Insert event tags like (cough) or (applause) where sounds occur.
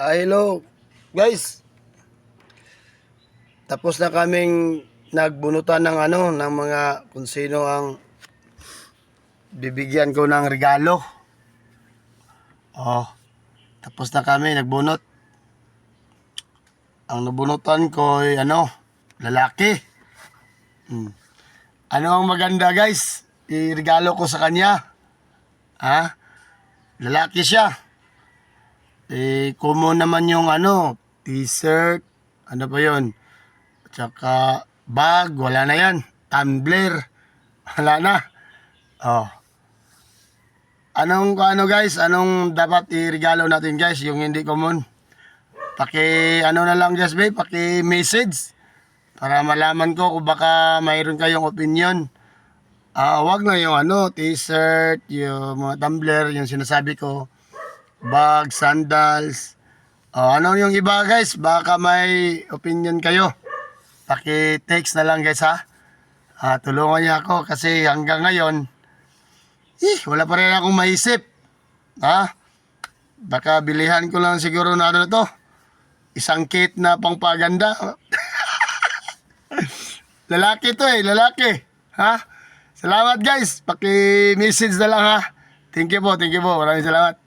Ah, hello, guys. Tapos na kaming nagbunutan ng ano, ng mga kung sino ang bibigyan ko ng regalo. Oh, tapos na kami nagbunot. Ang nabunutan ko ay ano, lalaki. Hmm. Ano ang maganda guys? Iregalo ko sa kanya. Ha? Lalaki siya. Eh, common naman yung ano, t-shirt, ano pa yon At saka bag, wala na yan. Tumbler, (laughs) wala na. Oh. Anong, ano guys, anong dapat i-regalo natin guys, yung hindi common? Paki, ano na lang guys, babe, paki message. Para malaman ko kung baka mayroon kayong opinion. Ah, wag na yung ano, t-shirt, yung mga tumbler, yung sinasabi ko bag, sandals. Oh, ano yung iba guys? Baka may opinion kayo. Paki-text na lang guys ha. Ah, tulungan niya ako kasi hanggang ngayon, eh, wala pa rin akong maisip. Ha? Baka bilihan ko lang siguro na ano to. Isang kit na pangpaganda. (laughs) lalaki to eh, lalaki. Ha? Salamat guys. Paki-message na lang ha. Thank you po, thank you po. Maraming salamat.